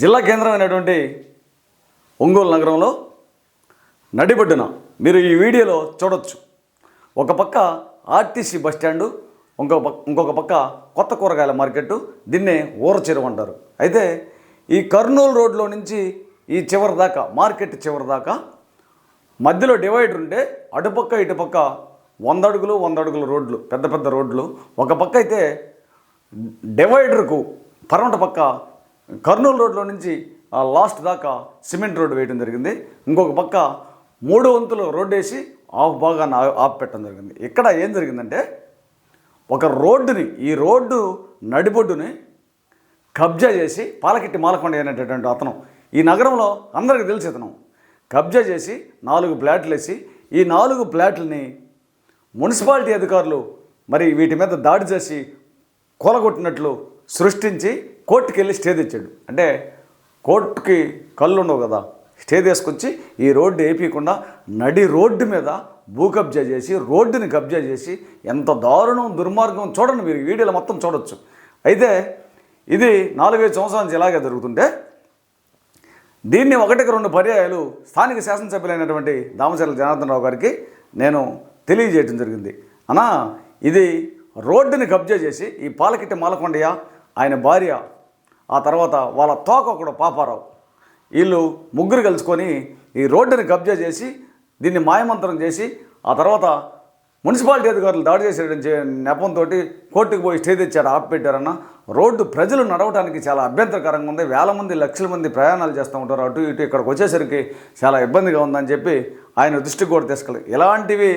జిల్లా కేంద్రమైనటువంటి ఒంగోలు నగరంలో నడిబడ్డున మీరు ఈ వీడియోలో చూడొచ్చు. ఒక పక్క ఆర్టీసీ బస్ స్టాండు ఇంకో పక్క ఇంకొక పక్క కొత్త కూరగాయల మార్కెట్ దీన్నే ఊర చెరువు అంటారు. అయితే ఈ కర్నూలు రోడ్లో నుంచి ఈ చివరి దాకా మార్కెట్ చివరి దాకా మధ్యలో డివైడర్ ఉంటే అటుపక్క ఇటుపక్క వంద అడుగులు వంద అడుగుల రోడ్లు పెద్ద పెద్ద రోడ్లు. ఒక పక్క అయితే డివైడర్కు పరమట పక్క కర్నూలు రోడ్లో నుంచి ఆ లాస్ట్ దాకా సిమెంట్ రోడ్డు వేయడం జరిగింది. ఇంకొక పక్క మూడు వంతులు రోడ్డు వేసి ఆఫ్ భాగాన్ని ఆ- ఆఫ్ పెట్టడం జరిగింది. ఇక్కడ ఏం జరిగిందంటే ఒక రోడ్డుని ఈ రోడ్డు నడిబొడ్డుని కబ్జా చేసి పాలకిట్టి మాలకొండ అనేటటువంటి అతను ఈ నగరంలో అందరికీ తెలిసి అతను కబ్జా చేసి నాలుగు ప్లాట్లు వేసి ఈ నాలుగు ప్లాట్లని మున్సిపాలిటీ అధికారులు మరి వీటి మీద దాడి చేసి కూలగొట్టినట్లు సృష్టించి కోర్టుకి వెళ్ళి స్టే తెచ్చాడు. అంటే కోర్టుకి కళ్ళు ఉండవు కదా స్టే తీసుకొచ్చి ఈ రోడ్డు వేయకుండా నడి రోడ్డు మీద భూ కబ్జా చేసి రోడ్డుని కబ్జా చేసి ఎంత దారుణం దుర్మార్గం చూడండి మీరు వీడియోలో మొత్తం చూడొచ్చు. అయితే ఇది నాలుగైదు సంవత్సరాల నుంచి ఇలాగే జరుగుతుంటే దీన్ని ఒకటికి రెండు పర్యాయాలు స్థానిక శాసనసభ్యులైనటువంటి దామచర్ల జనార్దన్ రావు గారికి నేను తెలియజేయడం జరిగింది. అనా ఇది రోడ్డుని కబ్జా చేసి ఈ పాలకిట్టి మాలకొండయ్య ఆయన భార్య ఆ తర్వాత వాళ్ళ తోక ఒకడు పాపారావు. వీళ్ళు ముగ్గురు కలుసుకొని ఈ రోడ్డుని కబ్జా చేసి దీన్ని మాయమంత్రం చేసి ఆ తర్వాత మున్సిపాలిటీ అధికారులు దాడి చేసేయడం నెపంతో కోర్టుకు పోయి స్టే తెచ్చారు ఆపిపెట్టారన్న. రోడ్డు ప్రజలు నడవడానికి చాలా అభ్యంతరకరంగా ఉంది. వేల మంది లక్షల మంది ప్రయాణాలు చేస్తూ ఉంటారు. అటు ఇటు ఇక్కడికి వచ్చేసరికి చాలా ఇబ్బందిగా ఉందని చెప్పి ఆయన దృష్టికి కూడా తీసుకెళ్ళి ఇలాంటివి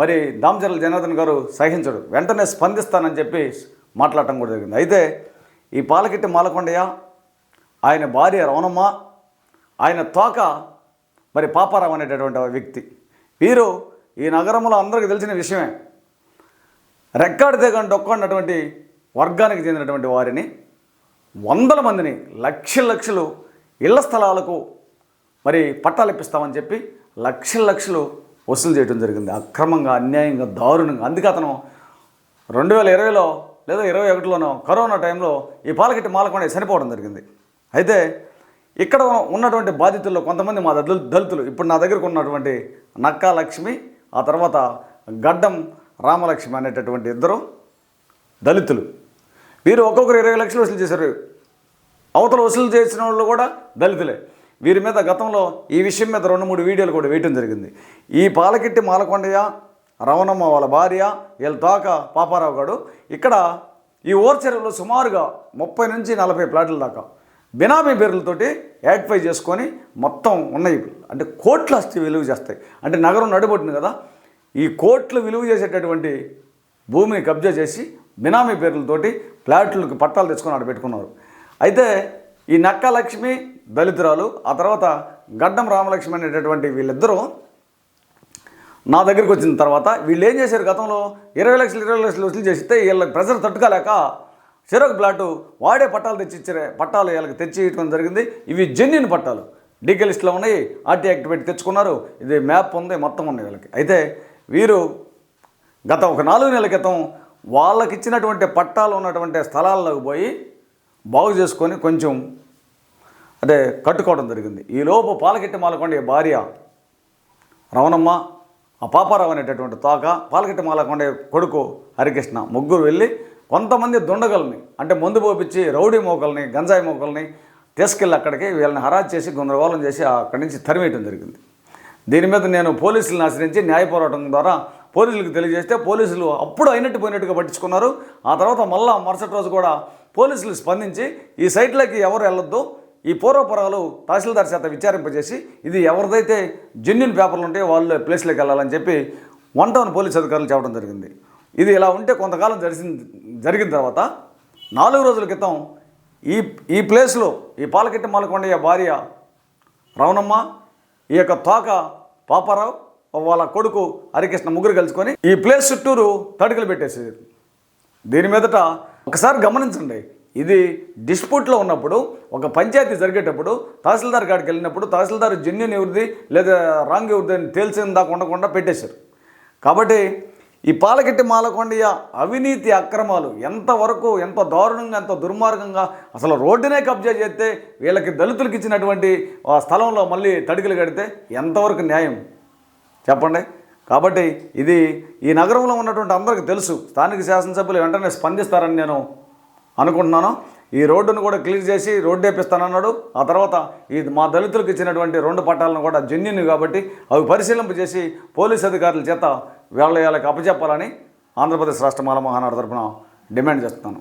మరి దామచర్ల జనార్దన్ గారు సహించడు. వెంటనే స్పందిస్తానని చెప్పి మాట్లాడటం కూడా జరిగింది. అయితే ఈ పాలకిట్టి మాలకొండయ్య ఆయన భార్య రవణమ్మ ఆయన తోక మరి పాపారావు అనేటటువంటి వ్యక్తి. వీరు ఈ నగరంలో అందరికీ తెలిసిన విషయమే. రెక్కాడి తెగని డొక్కన్నటువంటి వర్గానికి చెందినటువంటి వారిని వందల మందిని లక్షల లక్షలు ఇళ్ళ స్థలాలకు మరి పట్టాలు ఇప్పిస్తామని చెప్పి లక్షల లక్షలు వసూలు చేయడం జరిగింది. అక్రమంగా అన్యాయంగా దారుణంగా. అందుకే అతను రెండు వేల ఇరవైలో లేదా ఇరవై ఒకటిలోనో కరోనా టైంలో ఈ పాలకెట్టి మాలకొండ చనిపోవడం జరిగింది. అయితే ఇక్కడ ఉన్నటువంటి బాధితుల్లో కొంతమంది మా దళ దళితులు ఇప్పుడు నా దగ్గరకు ఉన్నటువంటి నక్కా లక్ష్మి ఆ తర్వాత గడ్డం రామలక్ష్మి అనేటటువంటి ఇద్దరు దళితులు. వీరు ఒక్కొక్కరు ఇరవై లక్షలు వసూలు చేశారు. అవతల వసూలు చేసిన వాళ్ళు కూడా దళితులే. వీరి మీద గతంలో ఈ విషయం మీద రెండు మూడు వీడియోలు కూడా వేయటం జరిగింది. ఈ పాలకిట్టి మాలకొండయ్య రవణమ్మ వాళ్ళ భార్య వీళ్ళ తోక పాపారావు గారు. ఇక్కడ ఈ ఓర్చెరువులో సుమారుగా ముప్పై నుంచి నలభై ప్లాట్ల దాకా బినామీ పేర్లతోటి యాక్టిఫై చేసుకొని మొత్తం ఉన్నాయి అంటే కోట్ల ఆస్తి విలువ చేస్తాయి. అంటే నగరం నడిబొట్టింది కదా. ఈ కోట్లు విలువ చేసేటటువంటి భూమిని కబ్జా చేసి బినామీ పేర్లతోటి ఫ్లాట్లకు పట్టాలు తెచ్చుకొని ఆడ పెట్టుకున్నారు. అయితే ఈ నక్క లక్ష్మి దళితురాలు ఆ తర్వాత గడ్డం రామలక్ష్మి అనేటటువంటి వీళ్ళిద్దరూ నా దగ్గరికి వచ్చిన తర్వాత వీళ్ళు ఏం చేశారు గతంలో? ఇరవై లక్షలు ఇరవై లక్షలు వసూలు చేస్తే వీళ్ళకి ప్రెజర్ తట్టుకోలేక చెరొక ప్లాటు వాడే పట్టాలు తెచ్చి ఇచ్చారే పట్టాలు వీళ్ళకి తెచ్చి ఇవ్వడం జరిగింది. ఇవి జెన్యున్ పట్టాలు. డీకే లిస్ట్లో ఉన్నాయి. ఆర్టీ యాక్ట్ పెట్టి తెచ్చుకున్నారు. ఇది మ్యాప్ ఉంది. మొత్తం ఉన్నాయి వీళ్ళకి. అయితే వీరు గత ఒక నాలుగు నెలల క్రితం వాళ్ళకి ఇచ్చినటువంటి పట్టాలు ఉన్నటువంటి స్థలాల్లోకి పోయి బాగు చేసుకొని కొంచెం అదే కట్టుకోవడం జరిగింది. ఈలోపు పాలకెట్టి మాలకొండ భార్య రవణమ్మ ఆ పాపారావు అనేటటువంటి తోక పాలకెట్టి మాలకొండ కొడుకు హరికృష్ణ. ముగ్గురు వెళ్ళి కొంతమంది దుండగల్ని అంటే మందు పోపించి రౌడీ మోకల్ని గంజాయి మోకల్ని తీసుకెళ్ళి అక్కడికి వీళ్ళని హరాజ్ చేసి గందరగోళం చేసి అక్కడి నుంచి తరిమేయటం జరిగింది. దీని మీద నేను పోలీసులను ఆశ్రయించి న్యాయ పోరాటం ద్వారా పోలీసులకు తెలియజేస్తే పోలీసులు అప్పుడు అయినట్టు పోయినట్టుగా పట్టించుకున్నారు. ఆ తర్వాత మళ్ళా మరుసటి రోజు కూడా పోలీసులు స్పందించి ఈ సైట్లోకి ఎవరు వెళ్ళొద్దు ఈ పూర్వపురాలు తహసీల్దార్ చేత విచారింపజేసి ఇది ఎవరిదైతే జెన్యున్ పేపర్లు ఉంటే వాళ్ళు ప్లేస్లోకి వెళ్ళాలని చెప్పి వన్ టౌన్ పోలీస్ అధికారులు చెప్పడం జరిగింది. ఇది ఇలా ఉంటే కొంతకాలం జరిసిన జరిగిన తర్వాత నాలుగు రోజుల క్రితం ఈ ఈ ప్లేస్లో ఈ పాలకెట్టి మాలకొండయ్య భార్య రవణమ్మ ఈ యొక్క తోక పాపారావు వాళ్ళ కొడుకు హరికృష్ణ ముగ్గురు కలుసుకొని ఈ ప్లేస్ చుట్టూరు తడుకలు పెట్టేసేది. దీని మీదట ఒకసారి గమనించండి. ఇది డిస్ప్యూట్లో ఉన్నప్పుడు ఒక పంచాయతీ జరిగేటప్పుడు తహసీల్దార్ కాడికి వెళ్ళినప్పుడు తహసీల్దార్ జెన్యున్ ఎవరిది లేదా రాంగ్ ఎవరిది అని తేల్చిన దాకా ఉండకుండా పెట్టేశారు. కాబట్టి ఈ పాలకెట్టి మాలకొండయ్య అవినీతి అక్రమాలు ఎంతవరకు ఎంత దారుణంగా ఎంత దుర్మార్గంగా అసలు రోడ్డునే కబ్జా చేస్తే వీళ్ళకి దళితులకు ఇచ్చినటువంటి ఆ స్థలంలో మళ్ళీ తడికలు కడితే ఎంతవరకు న్యాయం? చెప్పండి. కాబట్టి ఇది ఈ నగరంలో ఉన్నటువంటి అందరికీ తెలుసు. స్థానిక శాసనసభ్యులు వెంటనే స్పందిస్తారని నేను అనుకుంటున్నాను. ఈ రోడ్డును కూడా క్లియర్ చేసి రోడ్డు వేపిస్తానన్నాడు. ఆ తర్వాత ఈ మా దళితులకు ఇచ్చినటువంటి రెండు పట్టాలను కూడా జెన్యున్ కాబట్టి అవి పరిశీలింపు చేసి పోలీస్ అధికారుల చేత వీళ్ళ అప్పచెప్పాలని ఆంధ్రప్రదేశ్ రాష్ట్ర మాల మహానాడు తరఫున డిమాండ్ చేస్తున్నాను.